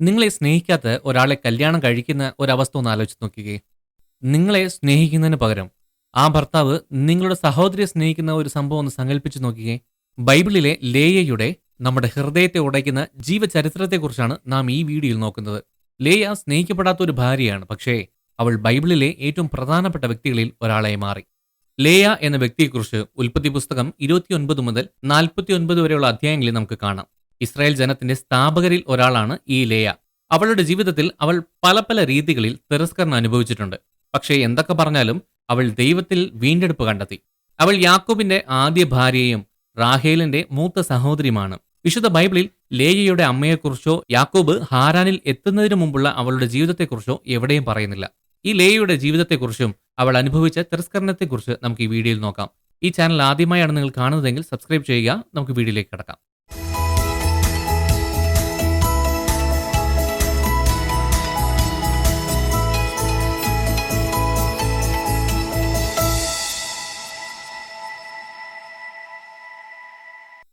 നിങ്ങളെ സ്നേഹിക്കാത്ത ഒരാളെ കല്യാണം കഴിക്കുന്ന ഒരവസ്ഥ ഒന്ന് ആലോചിച്ച് നോക്കിക്കേ. നിങ്ങളെ സ്നേഹിക്കുന്നതിന് പകരം ആ ഭർത്താവ് നിങ്ങളുടെ സഹോദരിയെ സ്നേഹിക്കുന്ന ഒരു സംഭവം ഒന്ന് സങ്കല്പിച്ച് നോക്കിക്കേ. ബൈബിളിലെ ലേയയുടെ നമ്മുടെ ഹൃദയത്തെ ഉടയ്ക്കുന്ന ജീവചരിത്രത്തെക്കുറിച്ചാണ് നാം ഈ വീഡിയോയിൽ നോക്കുന്നത്. ലേയ സ്നേഹിക്കപ്പെടാത്ത ഒരു ഭാര്യയാണ് പക്ഷേ അവൾ ബൈബിളിലെ ഏറ്റവും പ്രധാനപ്പെട്ട വ്യക്തികളിൽ ഒരാളായി മാറി. ലേയ എന്ന വ്യക്തിയെക്കുറിച്ച് ഉൽപ്പത്തി പുസ്തകം ഇരുപത്തിയൊൻപത് മുതൽ നാൽപ്പത്തിയൊൻപത് വരെയുള്ള അധ്യായങ്ങളിൽ നമുക്ക് കാണാം. ഇസ്രായേൽ ജനത്തിന്റെ സ്ഥാപകരിൽ ഒരാളാണ് ഈ ലേയ. അവളുടെ ജീവിതത്തിൽ അവൾ പല പല രീതികളിൽ തിരസ്കരണം അനുഭവിച്ചിട്ടുണ്ട്. പക്ഷേ എന്തൊക്കെ പറഞ്ഞാലും അവൾ ദൈവത്തിൽ വീണ്ടെടുപ്പ് കണ്ടെത്തി. അവൾ യാക്കോബിന്റെ ആദ്യ ഭാര്യയും റാഹേലിന്റെ മൂത്ത സഹോദരിയുമാണ്. വിശുദ്ധ ബൈബിളിൽ ലേയയുടെ അമ്മയെക്കുറിച്ചോ യാക്കോബ് ഹാരാനിൽ എത്തുന്നതിന് മുമ്പുള്ള അവളുടെ ജീവിതത്തെക്കുറിച്ചോ എവിടെയും പറയുന്നില്ല. ഈ ലേയയുടെ ജീവിതത്തെക്കുറിച്ചും അവൾ അനുഭവിച്ച തിരസ്കരണത്തെക്കുറിച്ച് നമുക്ക് ഈ വീഡിയോയിൽ നോക്കാം. ഈ ചാനൽ ആദ്യമായാണ് നിങ്ങൾ കാണുന്നതെങ്കിൽ സബ്സ്ക്രൈബ് ചെയ്യുക. നമുക്ക് വീഡിയോയിലേക്ക് കിടക്കാം.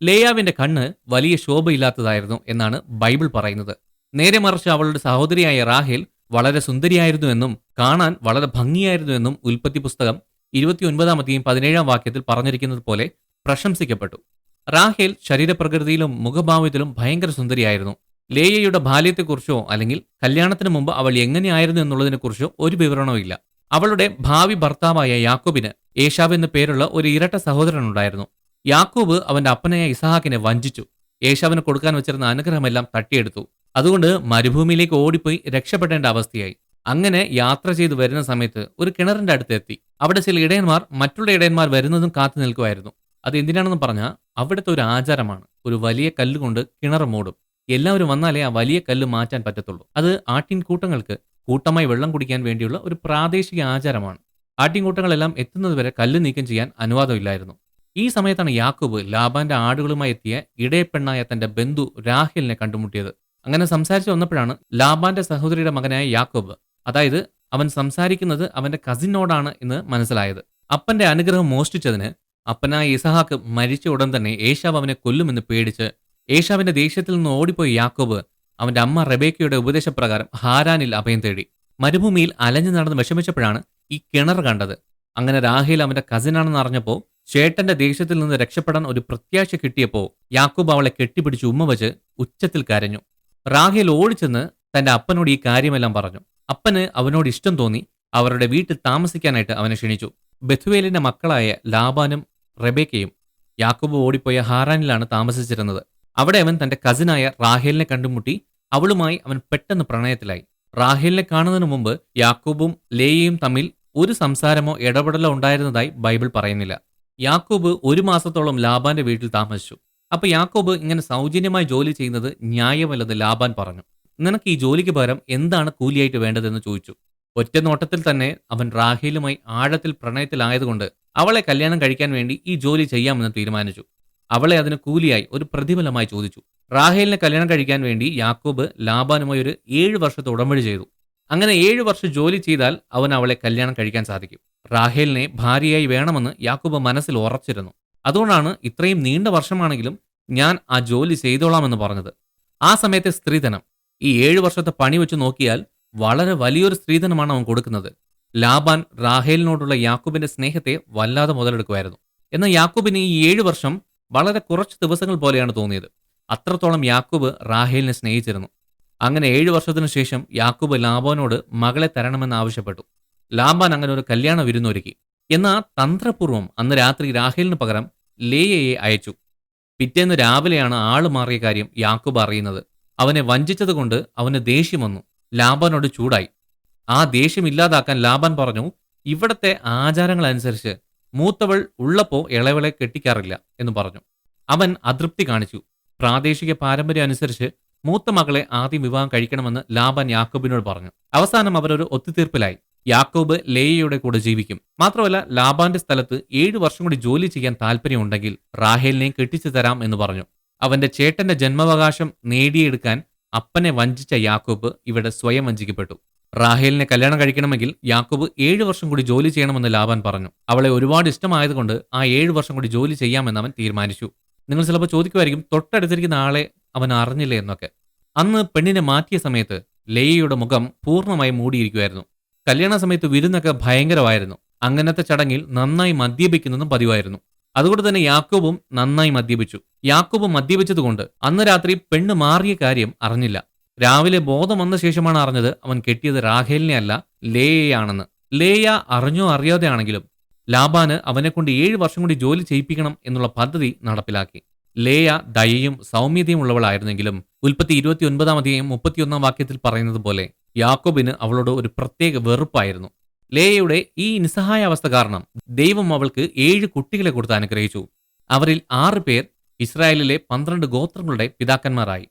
ലേയാവിന്റെ കണ്ണ് വലിയ ശോഭയില്ലാത്തതായിരുന്നു എന്നാണ് ബൈബിൾ പറയുന്നത്. നേരെ മറിച്ച് അവളുടെ സഹോദരിയായ റാഹേൽ വളരെ സുന്ദരിയായിരുന്നു എന്നും കാണാൻ വളരെ ഭംഗിയായിരുന്നു എന്നും ഉൽപ്പത്തി പുസ്തകം ഇരുപത്തിയൊൻപതാമത്തെയും പതിനേഴാം വാക്യത്തിൽ പറഞ്ഞിരിക്കുന്നത് പോലെ പ്രശംസിക്കപ്പെട്ടു. റാഹേൽ ശരീരപ്രകൃതിയിലും മുഖഭാവത്തിലും ഭയങ്കര സുന്ദരിയായിരുന്നു. ലേയയുടെ ബാല്യത്തെക്കുറിച്ചോ അല്ലെങ്കിൽ കല്യാണത്തിന് മുമ്പ് അവൾ എങ്ങനെയായിരുന്നു എന്നുള്ളതിനെക്കുറിച്ചോ ഒരു വിവരണവും അവളുടെ ഭാവി ഭർത്താവായ യാക്കോബിന് ഏഷാവ് എന്ന പേരുള്ള ഒരു ഇരട്ട സഹോദരനുണ്ടായിരുന്നു. യാക്കൂബ് അവന്റെ അപ്പനായ ഇസഹാക്കിനെ വഞ്ചിച്ചു. യേശാവിന് കൊടുക്കാൻ വെച്ചിരുന്ന അനുഗ്രഹമെല്ലാം തട്ടിയെടുത്തു. അതുകൊണ്ട് മരുഭൂമിയിലേക്ക് ഓടിപ്പോയി രക്ഷപ്പെടേണ്ട അവസ്ഥയായി. അങ്ങനെ യാത്ര ചെയ്തു വരുന്ന സമയത്ത് ഒരു കിണറിന്റെ അടുത്ത് എത്തി. അവിടെ ചില ഇടയന്മാർ മറ്റുള്ള ഇടയന്മാർ വരുന്നതും കാത്തു നിൽക്കുമായിരുന്നു. അത് എന്തിനാണെന്ന് പറഞ്ഞാൽ അവിടുത്തെ ഒരു ആചാരമാണ്. ഒരു വലിയ കല്ലുകൊണ്ട് കിണർ മൂടും. എല്ലാവരും വന്നാലേ ആ വലിയ കല്ല് മാറ്റാൻ പറ്റത്തുള്ളൂ. അത് ആട്ടിൻകൂട്ടങ്ങൾക്ക് കൂട്ടമായി വെള്ളം കുടിക്കാൻ വേണ്ടിയുള്ള ഒരു പ്രാദേശിക ആചാരമാണ്. ആട്ടിൻകൂട്ടങ്ങളെല്ലാം എത്തുന്നതുവരെ കല്ല് നീക്കം ചെയ്യാൻ അനുവാദമില്ലായിരുന്നു. ഈ സമയത്താണ് യാക്കൂബ് ലാബാന്റെ ആടുകളുമായി എത്തിയ ഇടയപ്പെണ്ണായ തന്റെ ബന്ധു രാഹിലിനെ കണ്ടുമുട്ടിയത്. അങ്ങനെ സംസാരിച്ചു വന്നപ്പോഴാണ് ലാബാന്റെ സഹോദരിയുടെ മകനായ യാക്കൂബ് അതായത് അവൻ സംസാരിക്കുന്നത് അവന്റെ കസിനോടാണ് എന്ന് മനസ്സിലായത്. അപ്പന്റെ അനുഗ്രഹം മോഷ്ടിച്ചതിന് അപ്പനായ ഇസഹാക്ക് മരിച്ച ഉടൻ തന്നെ ഏഷാവ് അവനെ കൊല്ലുമെന്ന് പേടിച്ച് ഏഷാവിന്റെ ദേഷ്യത്തിൽ നിന്ന് ഓടിപ്പോയി യാക്കോബ് അവന്റെ അമ്മ റബേക്കയുടെ ഉപദേശപ്രകാരം ഹാരാനിൽ അഭയം തേടി. മരുഭൂമിയിൽ അലഞ്ഞു നടന്ന് വിഷമിച്ചപ്പോഴാണ് ഈ കിണർ കണ്ടത്. അങ്ങനെ രാഹേൽ അവന്റെ കസിനാണെന്ന് അറിഞ്ഞപ്പോൾ ചേട്ടന്റെ ദേഷ്യത്തിൽ നിന്ന് രക്ഷപ്പെടാൻ ഒരു പ്രത്യാശ കിട്ടിയപ്പോൾ യാക്കൂബ് അവളെ കെട്ടിപ്പിടിച്ച് ഉമ്മ വച്ച് ഉച്ചത്തിൽ കരഞ്ഞു. റാഹേൽ ഓടിച്ചെന്ന് തന്റെ അപ്പനോട് ഈ കാര്യമെല്ലാം പറഞ്ഞു. അപ്പന് അവനോട് ഇഷ്ടം തോന്നി. അവരുടെ വീട്ടിൽ താമസിക്കാനായിട്ട് അവനെ ക്ഷണിച്ചു. ബഥുവേലിന്റെ മക്കളായ ലാബാനും റെബേക്കയും യാക്കൂബ് ഓടിപ്പോയ ഹാറാനിലാണ് താമസിച്ചിരുന്നത്. അവിടെ അവൻ തന്റെ കസിനായ റാഹേലിനെ കണ്ടുമുട്ടി അവളുമായി അവൻ പെട്ടെന്ന് പ്രണയത്തിലായി. റാഹേലിനെ കാണുന്നതിന് മുമ്പ് യാക്കൂബും ലേയയും തമ്മിൽ ഒരു സംസാരമോ ഇടപെടലോ ഉണ്ടായിരുന്നതായി ബൈബിൾ പറയുന്നില്ല. യാക്കോബ് ഒരു മാസത്തോളം ലാബാന്റെ വീട്ടിൽ താമസിച്ചു. അപ്പൊ യാക്കോബ് ഇങ്ങനെ സൗജന്യമായി ജോലി ചെയ്യുന്നത് ന്യായമല്ലെന്ന് ലാബാൻ പറഞ്ഞു. നിനക്ക് ഈ ജോലിക്ക് പകരം എന്താണ് കൂലിയായിട്ട് വേണ്ടതെന്ന് ചോദിച്ചു. ഒറ്റ നോട്ടത്തിൽ തന്നെ അവൻ റാഹേലുമായി ആഴത്തിൽ പ്രണയത്തിലായതുകൊണ്ട് അവളെ കല്യാണം കഴിക്കാൻ വേണ്ടി ഈ ജോലി ചെയ്യാമെന്ന് തീരുമാനിച്ചു. അവളെ അതിന് കൂലിയായി ഒരു പ്രതിഫലമായി ചോദിച്ചു. റാഹേലിനെ കല്യാണം കഴിക്കാൻ വേണ്ടി യാക്കോബ് ലാബാനുമായി ഒരു ഏഴ് വർഷത്തെ ഉടമ്പടി ചെയ്തു. അങ്ങനെ ഏഴ് വർഷം ജോലി ചെയ്താൽ അവൻ അവളെ കല്യാണം കഴിക്കാൻ സാധിക്കും. റാഹേലിനെ ഭാര്യയായി വേണമെന്ന് യാക്കൂബ് മനസ്സിൽ ഉറച്ചിരുന്നു. അതുകൊണ്ടാണ് ഇത്രയും നീണ്ട വർഷമാണെങ്കിലും ഞാൻ ആ ജോലി ചെയ്തോളാമെന്ന് പറഞ്ഞത്. ആ സമയത്തെ സ്ത്രീധനം. ഈ ഏഴു വർഷത്തെ പണി വെച്ച് നോക്കിയാൽ വളരെ വലിയൊരു സ്ത്രീധനമാണ് അവൻ കൊടുക്കുന്നത്. ലാബാൻ റാഹേലിനോടുള്ള യാക്കൂബിന്റെ സ്നേഹത്തെ വല്ലാതെ മുതലെടുക്കുമായിരുന്നു. എന്നാൽ യാക്കൂബിന് ഈ ഏഴു വർഷം വളരെ കുറച്ച് ദിവസങ്ങൾ പോലെയാണ് തോന്നിയത്. അത്രത്തോളം യാക്കൂബ് റാഹേലിനെ സ്നേഹിച്ചിരുന്നു. അങ്ങനെ ഏഴു വർഷത്തിനു ശേഷം യാക്കൂബ് ലാബാനോട് മകളെ തരണമെന്ന് ആവശ്യപ്പെട്ടു. ലാബാൻ അങ്ങനെ ഒരു കല്യാണ വിരുന്നൊരുക്കി എന്നാൽ തന്ത്രപൂർവം അന്ന് രാത്രി രാഹേലിന് പകരം ലേയയെ അയച്ചു. പിറ്റേന്ന് രാവിലെയാണ് ആൾ മാറിയ കാര്യം യാക്കൂബ് അറിയുന്നത്. അവനെ വഞ്ചിച്ചതുകൊണ്ട് അവന് ദേഷ്യം വന്നു. ലാബാനോട് ചൂടായി. ആ ദേഷ്യം ഇല്ലാതാക്കാൻ ലാബാൻ പറഞ്ഞു ഇവിടത്തെ ആചാരങ്ങൾ അനുസരിച്ച് മൂത്തവൾ ഉള്ളപ്പോ ഇളവളെ കെട്ടിക്കാറില്ല എന്ന് പറഞ്ഞു. അവൻ അതൃപ്തി കാണിച്ചു. പ്രാദേശിക പാരമ്പര്യം അനുസരിച്ച് മൂത്ത മകളെ ആദ്യം വിവാഹം കഴിക്കണമെന്ന് ലാബൻ യാക്കോബിനോട് പറഞ്ഞു. അവസാനം അവരൊരു ഒത്തുതീർപ്പിലായി. യാക്കോബ് ലേയയുടെ കൂടെ ജീവിക്കും. മാത്രമല്ല ലാബാന്റെ സ്ഥലത്ത് ഏഴു വർഷം കൂടി ജോലി ചെയ്യാൻ താല്പര്യമുണ്ടെങ്കിൽ റാഹേലിനെയും കെട്ടിച്ചു തരാം എന്ന് പറഞ്ഞു. അവന്റെ ചേട്ടന്റെ ജന്മവകാശം നേടിയെടുക്കാൻ അപ്പനെ വഞ്ചിച്ച യാക്കോബ് ഇവിടെ സ്വയം വഞ്ചിക്കപ്പെട്ടു. റാഹേലിനെ കല്യാണം കഴിക്കണമെങ്കിൽ യാക്കോബ് ഏഴു വർഷം കൂടി ജോലി ചെയ്യണമെന്ന് ലാബാൻ പറഞ്ഞു. അവളെ ഒരുപാട് ഇഷ്ടമായതുകൊണ്ട് ആ ഏഴു വർഷം കൂടി ജോലി ചെയ്യാമെന്ന് അവൻ തീരുമാനിച്ചു. നിങ്ങൾ ചിലപ്പോൾ ചോദിക്കുമായിരിക്കും തൊട്ടടുത്തിരിക്കുന്ന ആളെ അവൻ അറിഞ്ഞില്ല എന്നൊക്കെ. അന്ന് പെണ്ണിനെ മാറ്റിയ സമയത്ത് ലേയയുടെ മുഖം പൂർണമായി മൂടിയിരിക്കുമായിരുന്നു കല്യാണ സമയത്ത് വിരുന്നൊക്കെ ഭയങ്കരമായിരുന്നു. അങ്ങനത്തെ ചടങ്ങിൽ നന്നായി മദ്യപിക്കുന്നതും പതിവായിരുന്നു. അതുകൊണ്ട് തന്നെ യാക്കോബും നന്നായി മദ്യപിച്ചു. യാക്കോബ് മദ്യപിച്ചതുകൊണ്ട് അന്ന് രാത്രി പെണ്ണ് മാറിയ കാര്യം അറിഞ്ഞില്ല. രാവിലെ ബോധം വന്ന ശേഷമാണ് അറിഞ്ഞത് അവൻ കെട്ടിയത് റാഹേലിനെ അല്ല ലേയയാണെന്ന് ലേയ അറിഞ്ഞോ അറിയാതെ ആണെങ്കിലും ലാബാന് അവനെക്കൊണ്ട് ഏഴ് വർഷം കൂടി ജോലി ചെയ്യിപ്പിക്കണം എന്നുള്ള പദ്ധതി നടപ്പിലാക്കി. ലേയ ദയയും സൗമ്യതയും ഉള്ളവളായിരുന്നെങ്കിലും ഉൽപ്പത്തി ഇരുപത്തി ഒൻപതാം അധികം മുപ്പത്തിയൊന്നാം വാക്യത്തിൽ പറയുന്നത് പോലെ യാക്കോബിന് അവളോട് ഒരു പ്രത്യേക വെറുപ്പായിരുന്നു. ലേയയുടെ ഈ നിസ്സഹായാവസ്ഥ കാരണം ദൈവം അവൾക്ക് ഏഴ് കുട്ടികളെ കൊടുത്ത് അനുഗ്രഹിച്ചു. അവരിൽ ആറ് പേർ ഇസ്രായേലിലെ പന്ത്രണ്ട് ഗോത്രങ്ങളുടെ പിതാക്കന്മാരായി.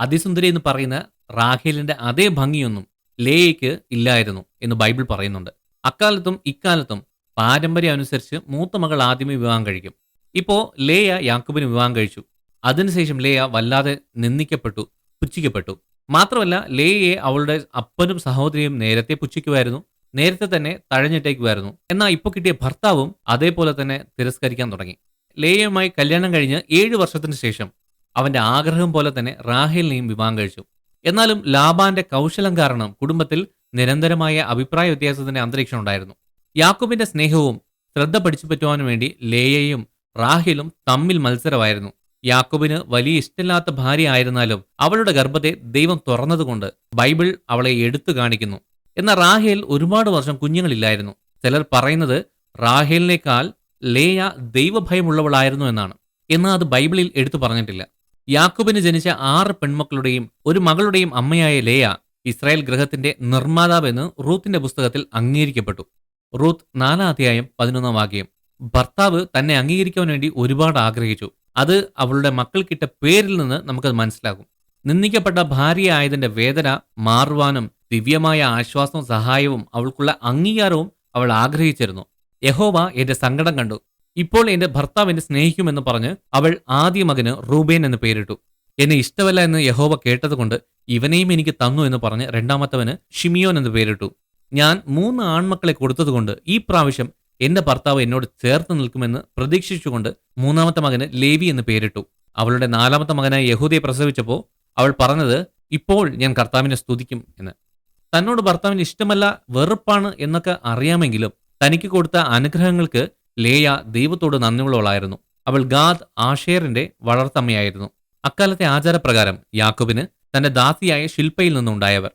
അതിസുന്ദരി എന്ന് പറയുന്ന റാഖേലിന്റെ അതേ ഭംഗിയൊന്നും ലേയയ്ക്ക് ഇല്ലായിരുന്നു എന്ന് ബൈബിൾ പറയുന്നുണ്ട്. അക്കാലത്തും ഇക്കാലത്തും പാരമ്പര്യം അനുസരിച്ച് മൂത്ത മകൾ ആദ്യമേ വിവാഹം കഴിക്കും. ഇപ്പോ ലേയ യാക്കൂബിന് വിവാഹം കഴിച്ചു. അതിനുശേഷം ലേയ വല്ലാതെ നിന്ദിക്കപ്പെട്ടു പുച്ഛിക്കപ്പെട്ടു. മാത്രമല്ല ലേയയെ അവളുടെ അപ്പനും സഹോദരിയും നേരത്തെ പുച്ഛിക്കുമായിരുന്നു നേരത്തെ തന്നെ തഴഞ്ഞിട്ടേക്കുമായിരുന്നു. എന്നാൽ ഇപ്പോൾ കിട്ടിയ ഭർത്താവും അതേപോലെ തന്നെ തിരസ്കരിക്കാൻ തുടങ്ങി. ലേയയുമായി കല്യാണം കഴിഞ്ഞ് ഏഴ് വർഷത്തിന് ശേഷം അവന്റെ ആഗ്രഹം പോലെ തന്നെ റാഹേലിനെയും വിവാഹം കഴിച്ചു. എന്നാലും ലാബാന്റെ കൗശലം കാരണം കുടുംബത്തിൽ നിരന്തരമായ അഭിപ്രായ വ്യത്യാസത്തിന്റെ അന്തരീക്ഷം ഉണ്ടായിരുന്നു. യാക്കൂബിന്റെ സ്നേഹവും ശ്രദ്ധ പഠിച്ചു പറ്റുവാനും വേണ്ടി ലേയയും റാഹിലും തമ്മിൽ മത്സരമായിരുന്നു. യാക്കോബിന് വലിയ ഇഷ്ടമില്ലാത്ത ഭാര്യ ആയിരുന്നാലും അവളുടെ ഗർഭത്തെ ദൈവം തുറന്നതുകൊണ്ട് ബൈബിൾ അവളെ എടുത്തു കാണിക്കുന്നു. എന്നാൽ റാഹേൽ ഒരുപാട് വർഷം കുഞ്ഞുങ്ങളില്ലായിരുന്നു. ചിലർ പറയുന്നത് റാഹേലിനേക്കാൾ ലേയ ദൈവഭയമുള്ളവളായിരുന്നു എന്നാണ്. എന്നാൽ അത് ബൈബിളിൽ എടുത്തു പറഞ്ഞിട്ടില്ല. യാക്കോബിന് ജനിച്ച ആറ് പെൺമക്കളുടെയും ഒരു മകളുടെയും അമ്മയായ ലേയ ഇസ്രായേൽ ഗ്രഹത്തിന്റെ നിർമ്മാതാവെന്ന് റൂത്തിന്റെ പുസ്തകത്തിൽ അംഗീകരിക്കപ്പെട്ടു. റൂത്ത് നാലാം അധ്യായം പതിനൊന്നാം വാക്യം. ഭർത്താവ് തന്നെ അംഗീകരിക്കാൻ വേണ്ടി ഒരുപാട് ആഗ്രഹിച്ചു. അത് അവളുടെ മക്കൾക്കിട്ട പേരിൽ നിന്ന് നമുക്കത് മനസ്സിലാകും. നിന്ദിക്കപ്പെട്ട ഭാര്യയായതിന്റെ വേദന മാറുവാനും ദിവ്യമായ ആശ്വാസവും സഹായവും അവൾക്കുള്ള അംഗീകാരവും അവൾ ആഗ്രഹിച്ചിരുന്നു. യഹോവ എന്റെ സങ്കടം കണ്ടു. ഇപ്പോൾ എന്റെ ഭർത്താവിനെ സ്നേഹിക്കുമെന്ന് പറഞ്ഞ് അവൾ ആദ്യ മകന് റൂബേൻ എന്ന് പേരിട്ടു. എന്നെ ഇഷ്ടമല്ല എന്ന് യഹോവ കേട്ടതുകൊണ്ട് ഇവനെയും എനിക്ക് തന്നു എന്ന് പറഞ്ഞ് രണ്ടാമത്തവന് ഷിമിയോൻ എന്ന് പേരിട്ടു. ഞാൻ മൂന്ന് ആൺമക്കളെ കൊടുത്തതുകൊണ്ട് ഈ പ്രാവശ്യം എന്റെ ഭർത്താവ് എന്നോട് ചേർത്ത് നിൽക്കുമെന്ന് പ്രതീക്ഷിച്ചുകൊണ്ട് മൂന്നാമത്തെ മകന് ലേവി എന്ന് പേരിട്ടു. അവളുടെ നാലാമത്തെ മകനായ യഹൂദിയെ പ്രസവിച്ചപ്പോൾ അവൾ പറഞ്ഞത് ഇപ്പോൾ ഞാൻ കർത്താവിനെ സ്തുതിക്കും എന്ന്. തന്നോട് ഭർത്താവിന് ഇഷ്ടമല്ല വെറുപ്പാണ് എന്നൊക്കെ അറിയാമെങ്കിലും തനിക്ക് കൊടുത്ത അനുഗ്രഹങ്ങൾക്ക് ലേയ ദൈവത്തോട് നന്ദിയുള്ളവളായിരുന്നു. അവൾ ഗാദ് ആഷേറിന്റെ വളർത്തമ്മയായിരുന്നു. അക്കാലത്തെ ആചാരപ്രകാരം യാക്കോബിന് തന്റെ ദാസിയായ ശില്പയിൽ നിന്നുണ്ടായവർ.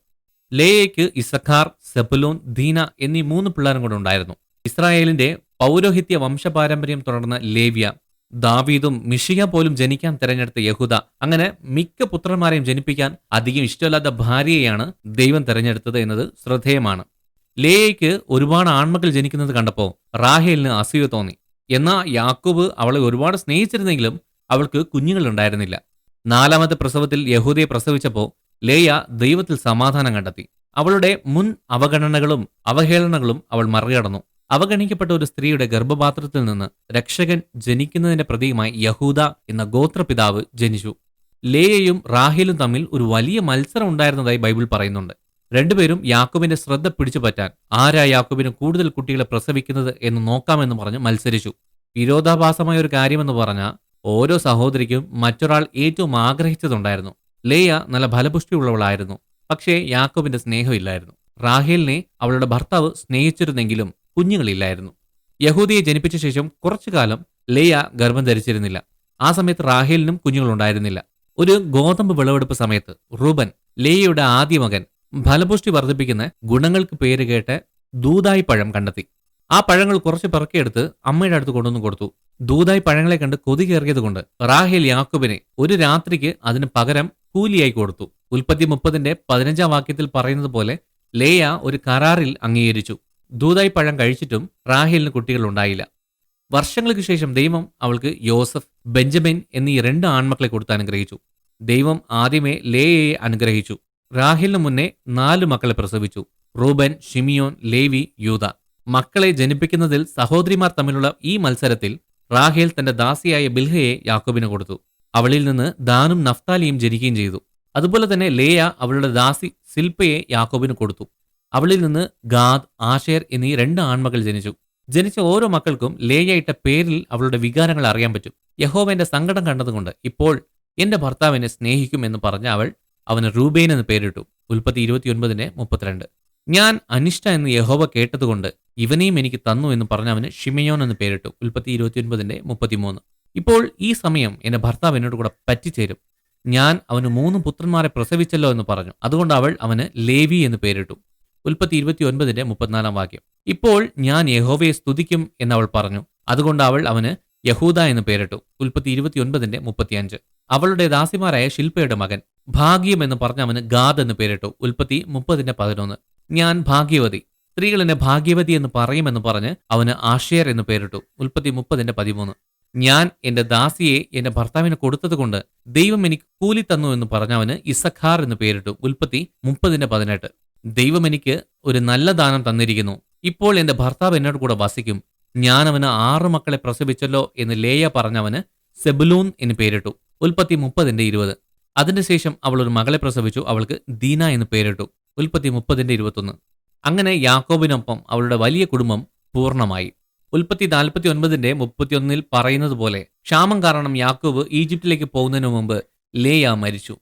ലേയയ്ക്ക് ഇസഖാർ സെബുലോൻ ദീന എന്നീ മൂന്ന് പിള്ളേരും കൂടെ ഉണ്ടായിരുന്നു. ഇസ്രായേലിന്റെ പൗരോഹിത്യ വംശപാരമ്പര്യം തുടർന്ന് ലേവ്യ ദാവീദും മിഷിയ പോലും ജനിക്കാൻ തിരഞ്ഞെടുത്ത യഹൂദ. അങ്ങനെ മിക്ക പുത്രന്മാരെയും ജനിപ്പിക്കാൻ അധികം ഇഷ്ടമില്ലാത്ത ഭാര്യയെയാണ് ദൈവം തിരഞ്ഞെടുത്തത് എന്നത് ശ്രദ്ധേയമാണ്. ലേയയ്ക്ക് ഒരുപാട് ആൺമക്കൾ ജനിക്കുന്നത് കണ്ടപ്പോൾ റാഹേലിന് അസൂയ തോന്നി. എന്നാൽ യാക്കൂബ് അവളെ ഒരുപാട് സ്നേഹിച്ചിരുന്നെങ്കിലും അവൾക്ക് കുഞ്ഞുങ്ങളുണ്ടായിരുന്നില്ല. നാലാമത്തെ പ്രസവത്തിൽ യഹൂദയെ പ്രസവിച്ചപ്പോൾ ലേയ ദൈവത്തിൽ സമാധാനം കണ്ടെത്തി. അവളുടെ മുൻ അവഗണനകളും അവഹേളനകളും അവൾ മറികടന്നു. അവഗണിക്കപ്പെട്ട ഒരു സ്ത്രീയുടെ ഗർഭപാത്രത്തിൽ നിന്ന് രക്ഷകൻ ജനിക്കുന്നതിന്റെ പ്രതീകമായി യഹൂദ എന്ന ഗോത്രപിതാവ് ജനിച്ചു. ലേയയും റാഹിലും തമ്മിൽ ഒരു വലിയ മത്സരം ഉണ്ടായിരുന്നതായി ബൈബിൾ പറയുന്നുണ്ട്. രണ്ടുപേരും യാക്കോബിന്റെ ശ്രദ്ധ പിടിച്ചു പറ്റാൻ ആരാ യാക്കോബിന് കൂടുതൽ കുട്ടികളെ പ്രസവിക്കുന്നത് എന്ന് നോക്കാമെന്ന് പറഞ്ഞ് മത്സരിച്ചു. വിരോധാഭാസമായ ഒരു കാര്യമെന്ന് പറഞ്ഞാൽ ഓരോ സഹോദരിക്കും മറ്റൊരാൾ ഏറ്റവും ആഗ്രഹിച്ചതുണ്ടായിരുന്നു. ലേയ നല്ല ഫലപുഷ്ടിയുള്ളവളായിരുന്നു. പക്ഷേ യാക്കോബിന്റെ സ്നേഹമില്ലായിരുന്നു. റാഹേലിനെ അവളുടെ ഭർത്താവ് സ്നേഹിച്ചിരുന്നെങ്കിലും കുഞ്ഞുങ്ങളില്ലായിരുന്നു. യഹൂദിയെ ജനിപ്പിച്ച ശേഷം കുറച്ചു കാലം ലേയ ഗർഭം ധരിച്ചിരുന്നില്ല. ആ സമയത്ത് റാഹേലിനും കുഞ്ഞുങ്ങളുണ്ടായിരുന്നില്ല. ഒരു ഗോതമ്പ് വിളവെടുപ്പ് സമയത്ത് റൂബൻ ലേയയുടെ ആദ്യ മകൻ ഫലപുഷ്ടി വർദ്ധിപ്പിക്കുന്ന ഗുണങ്ങൾക്ക് പേര് കേട്ട് ദൂതായി പഴം കണ്ടെത്തി. ആ പഴങ്ങൾ കുറച്ച് പിറക്കിയെടുത്ത് അമ്മയുടെ അടുത്ത് കൊണ്ടുവന്ന് കൊടുത്തു. ദൂതായി പഴങ്ങളെ കണ്ട് കൊതി കയറിയത് കൊണ്ട് റാഹേൽ യാക്കൂബിനെ ഒരു രാത്രിക്ക് അതിന് പകരം കൂലിയായി കൊടുത്തു. ഉൽപ്പത്തി മുപ്പതിന്റെ പതിനഞ്ചാം വാക്യത്തിൽ പറയുന്നത് പോലെ ലേയ ഒരു കരാറിൽ അംഗീകരിച്ചു. ദൂതായി പഴം കഴിച്ചിട്ടും റാഹേലിന് കുട്ടികൾ ഉണ്ടായില്ല. വർഷങ്ങൾക്ക് ശേഷം ദൈവം അവൾക്ക് യോസഫ് ബെഞ്ചമിൻ എന്നീ രണ്ട് ആൺമക്കളെ കൊടുത്ത് അനുഗ്രഹിച്ചു. ദൈവം ആദ്യമേ ലേയയെ അനുഗ്രഹിച്ചു. റാഹിലിന് മുന്നേ നാല് മക്കളെ പ്രസവിച്ചു. റൂബൻ ഷിമിയോൻ ലേവി യൂത മക്കളെ ജനിപ്പിക്കുന്നതിൽ സഹോദരിമാർ തമ്മിലുള്ള ഈ മത്സരത്തിൽ റാഹേൽ തന്റെ ദാസിയായ ബിൽഹയെ യാക്കോബിന് കൊടുത്തു. അവളിൽ നിന്ന് ദാനും നഫ്താലിയും ജനിക്കുകയും ചെയ്തു. അതുപോലെ തന്നെ ലേയ അവളുടെ ദാസി സിൽപ്പയെ യാക്കോബിന് കൊടുത്തു. അവളിൽ നിന്ന് ഗാദ് ആഷേർ എന്നീ രണ്ട് ആൺമകൾ ജനിച്ചു. ജനിച്ച ഓരോ മക്കൾക്കും ലേയായിട്ട പേരിൽ അവളുടെ വികാരങ്ങൾ അറിയാൻ പറ്റും. യഹോവന്റെ സങ്കടം കണ്ടതുകൊണ്ട് ഇപ്പോൾ എന്റെ ഭർത്താവിനെ സ്നേഹിക്കും എന്ന് പറഞ്ഞ അവൾ അവന് റൂബേൻ എന്ന് പേരിട്ടു. ഉൽപ്പത്തി ഇരുപത്തിയൊൻപതിന്റെ മുപ്പത്തിരണ്ട്. ഞാൻ അനിഷ്ട എന്ന് യഹോവ കേട്ടതുകൊണ്ട് ഇവനെയും എനിക്ക് തന്നു എന്ന് പറഞ്ഞ അവന് ഷിമയോൻ എന്ന് പേരിട്ടു. ഉൽപ്പത്തി ഇരുപത്തിയൊൻപതിന്റെ മുപ്പത്തിമൂന്ന്. ഇപ്പോൾ ഈ സമയം എന്റെ ഭർത്താവ് എന്നോട് കൂടെ പറ്റിച്ചേരും. ഞാൻ അവന് മൂന്ന് പുത്രന്മാരെ പ്രസവിച്ചല്ലോ എന്ന് പറഞ്ഞു. അതുകൊണ്ട് അവൾ അവന് ലേവി എന്ന് പേരിട്ടു. ഉൽപ്പത്തി ഇരുപത്തിയൊൻപതിന്റെ മുപ്പത്തിനാലാം വാക്യം. ഇപ്പോൾ ഞാൻ യഹോവയെ സ്തുതിക്കും എന്ന് അവൾ പറഞ്ഞു. അതുകൊണ്ട് അവൾ അവന് യഹൂദ എന്ന് പേരിട്ടു. ഉൽപ്പത്തി ഇരുപത്തിയൊൻപതിന്റെ മുപ്പത്തിയഞ്ച്. അവളുടെ ദാസിമാരായ ശില്പയുടെ മകൻ ഭാഗ്യം എന്ന് പറഞ്ഞ അവന് ഗാദ് എന്ന് പേരിട്ടു. ഉൽപ്പത്തി മുപ്പതിന്റെ പതിനൊന്ന്. ഞാൻ ഭാഗ്യവതി. സ്ത്രീകൾ എന്നെ ഭാഗ്യവതി എന്ന് പറയുമെന്ന് പറഞ്ഞ് അവന് ആഷേർ എന്ന് പേരിട്ടു. ഉൽപ്പത്തി മുപ്പതിന്റെ പതിമൂന്ന്. ഞാൻ എന്റെ ദാസിയെ എന്റെ ഭർത്താവിന് കൊടുത്തതുകൊണ്ട് ദൈവം എനിക്ക് കൂലി തന്നു എന്ന് പറഞ്ഞവന് ഇസഖാർ എന്ന് പേരിട്ടു. ഉൽപ്പത്തി മുപ്പതിന്റെ പതിനെട്ട്. ദൈവം എനിക്ക് ഒരു നല്ല ദാനം തന്നിരിക്കുന്നു. ഇപ്പോൾ എന്റെ ഭർത്താവ് എന്നോട് കൂടെ വസിക്കും. ഞാൻ അവന് ആറ് മക്കളെ പ്രസവിച്ചല്ലോ എന്ന് ലേയ പറഞ്ഞവന് സെബുലൂൻ എന്ന് പേരിട്ടു. ഉൽപ്പത്തി മുപ്പതിന്റെ ഇരുപത്. അതിനുശേഷം അവൾ ഒരു മകളെ പ്രസവിച്ചു. അവൾക്ക് ദീന എന്ന് പേരിട്ടു. ഉൽപ്പത്തി മുപ്പതിന്റെ ഇരുപത്തൊന്ന്. അങ്ങനെ യാക്കോബിനൊപ്പം അവളുടെ വലിയ കുടുംബം പൂർണമായി. ഉൽപ്പത്തി നാൽപ്പത്തി ഒൻപതിന്റെ മുപ്പത്തിയൊന്നിൽ പറയുന്നത് പോലെ ക്ഷാമം കാരണം യാക്കോബ് ഈജിപ്തിലേക്ക് പോകുന്നതിനു മുമ്പ് ലേയ മരിച്ചു.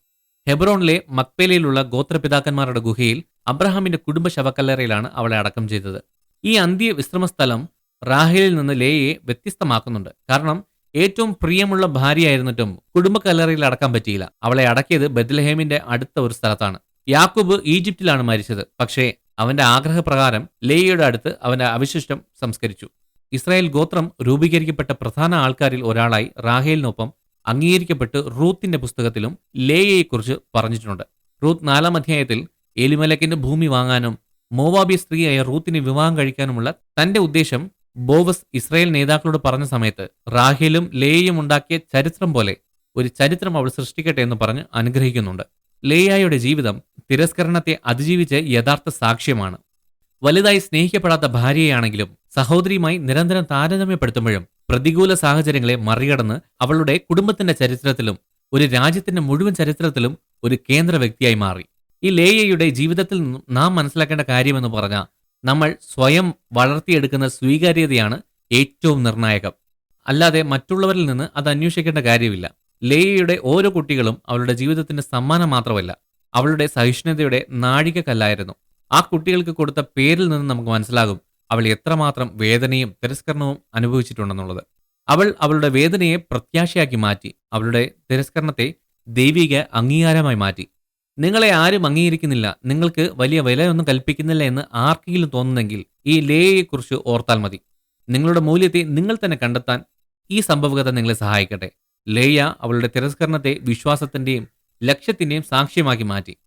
ഹെബ്രോണിലെ മക്പേലയിലുള്ള ഗോത്രപിതാക്കന്മാരുടെ ഗുഹയിൽ അബ്രഹാമിന്റെ കുടുംബ ശവക്കല്ലറയിലാണ് അവളെ അടക്കം ചെയ്തത്. ഈ അന്ത്യ വിശ്രമസ്ഥലം റാഹേലിൽ നിന്ന് ലേയെ വ്യത്യസ്തമാക്കുന്നുണ്ട്. കാരണം ഏറ്റവും പ്രിയമുള്ള ഭാര്യയായിരുന്നിട്ടും കുടുംബ കല്ലറയിൽ അടക്കാൻ പറ്റിയില്ല. അവളെ അടക്കിയത് ബദ്ലഹേമിന്റെ അടുത്ത ഒരു സ്ഥലത്താണ്. യാക്കൂബ് ഈജിപ്തിലാണ് മരിച്ചത്. പക്ഷേ അവന്റെ ആഗ്രഹപ്രകാരം ലേയയുടെ അടുത്ത് അവന്റെ അവശിഷ്ടം സംസ്കരിച്ചു. ഇസ്രായേൽ ഗോത്രം രൂപീകരിക്കപ്പെട്ട പ്രധാന ആൾക്കാരിൽ ഒരാളായി റാഹേലിനൊപ്പം അംഗീകരിക്കപ്പെട്ട് റൂത്തിന്റെ പുസ്തകത്തിലും ലേയയെക്കുറിച്ച് പറഞ്ഞിട്ടുണ്ട്. റൂത്ത് നാലാം അധ്യായത്തിൽ എലിമലക്കിന്റെ ഭൂമി വാങ്ങാനും മോവാബി സ്ത്രീയായ റൂത്തിനെ വിവാഹം കഴിക്കാനുമുള്ള തന്റെ ഉദ്ദേശം ബോവസ് ഇസ്രായേൽ നേതാക്കളോട് പറഞ്ഞ സമയത്ത് റാഹേലും ലേയയും ഉണ്ടാക്കിയ ചരിത്രം പോലെ ഒരു ചരിത്രം അവൾ സൃഷ്ടിക്കട്ടെ എന്ന് പറഞ്ഞ് അനുഗ്രഹിക്കുന്നുണ്ട്. ലേയായുടെ ജീവിതം തിരസ്കരണത്തെ അതിജീവിച്ച യഥാർത്ഥ സാക്ഷ്യമാണ്. വലുതായി സ്നേഹിക്കപ്പെടാത്ത ഭാര്യയാണെങ്കിലും സഹോദരിയുമായി നിരന്തരം താരതമ്യപ്പെടുത്തുമ്പോഴും പ്രതികൂല സാഹചര്യങ്ങളെ മറികടന്ന് അവളുടെ കുടുംബത്തിന്റെ ചരിത്രത്തിലും ഒരു രാജ്യത്തിന്റെ മുഴുവൻ ചരിത്രത്തിലും ഒരു കേന്ദ്ര വ്യക്തിയായി മാറി. ഈ ലേയയുടെ ജീവിതത്തിൽ നിന്നും നാം മനസ്സിലാക്കേണ്ട കാര്യമെന്ന് പറഞ്ഞാൽ നമ്മൾ സ്വയം വളർത്തിയെടുക്കുന്ന സ്വീകാര്യതയാണ് ഏറ്റവും നിർണായകം. അല്ലാതെ മറ്റുള്ളവരിൽ നിന്ന് അത് അന്വേഷിക്കേണ്ട കാര്യമില്ല. ലേയയുടെ ഓരോ കുട്ടികളും അവളുടെ ജീവിതത്തിന്റെ സമ്മാനം മാത്രമല്ല അവളുടെ സഹിഷ്ണുതയുടെ നാഴികക്കല്ലായിരുന്നു. ആ കുട്ടികൾക്ക് കൊടുത്ത പേരിൽ നിന്ന് നമുക്ക് മനസ്സിലാകും അവൾ എത്രമാത്രം വേദനയും തിരസ്കരണവും അനുഭവിച്ചിട്ടുണ്ടെന്നുള്ളത്. അവൾ അവളുടെ വേദനയെ പ്രത്യാശയാക്കി മാറ്റി അവളുടെ തിരസ്കരണത്തെ ദൈവിക അംഗീകാരമായി മാറ്റി. നിങ്ങളെ ആരും അംഗീകരിക്കുന്നില്ല നിങ്ങൾക്ക് വലിയ വിലയൊന്നും കൽപ്പിക്കുന്നില്ല എന്ന് ആർക്കെങ്കിലും തോന്നുന്നെങ്കിൽ ഈ ലേയെക്കുറിച്ച് ഓർത്താൽ മതി. നിങ്ങളുടെ മൂല്യത്തെ നിങ്ങൾ തന്നെ കണ്ടെത്താൻ ഈ സംഭവകഥ നിങ്ങളെ സഹായിക്കട്ടെ. ലേയ അവളുടെ തിരസ്കരണത്തെ വിശ്വാസത്തിന്റെയും ലക്ഷ്യത്തിന്റെയും സാക്ഷ്യമാക്കി മാറ്റി.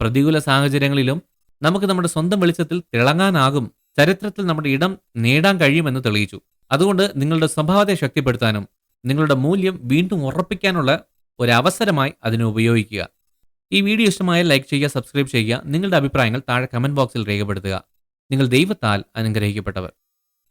പ്രതികൂല സാഹചര്യങ്ങളിലും നമുക്ക് നമ്മുടെ സ്വന്തം വെളിച്ചത്തിൽ തിളങ്ങാനാകും ചരിത്രത്തിൽ നമ്മുടെ ഇടം നേടാൻ കഴിയുമെന്ന് തെളിയിച്ചു. അതുകൊണ്ട് നിങ്ങളുടെ സ്വഭാവത്തെ ശക്തിപ്പെടുത്താനും നിങ്ങളുടെ മൂല്യം വീണ്ടും ഉറപ്പിക്കാനുള്ള ഒരു അവസരമായി അതിനെ ഉപയോഗിക്കുക. ഈ വീഡിയോ ഇഷ്ടമായ ലൈക്ക് ചെയ്യുക സബ്സ്ക്രൈബ് ചെയ്യുക നിങ്ങളുടെ അഭിപ്രായങ്ങൾ താഴെ കമന്റ് ബോക്സിൽ രേഖപ്പെടുത്തുക. നിങ്ങൾ ദൈവത്താൽ അനുഗ്രഹിക്കപ്പെട്ടവർ.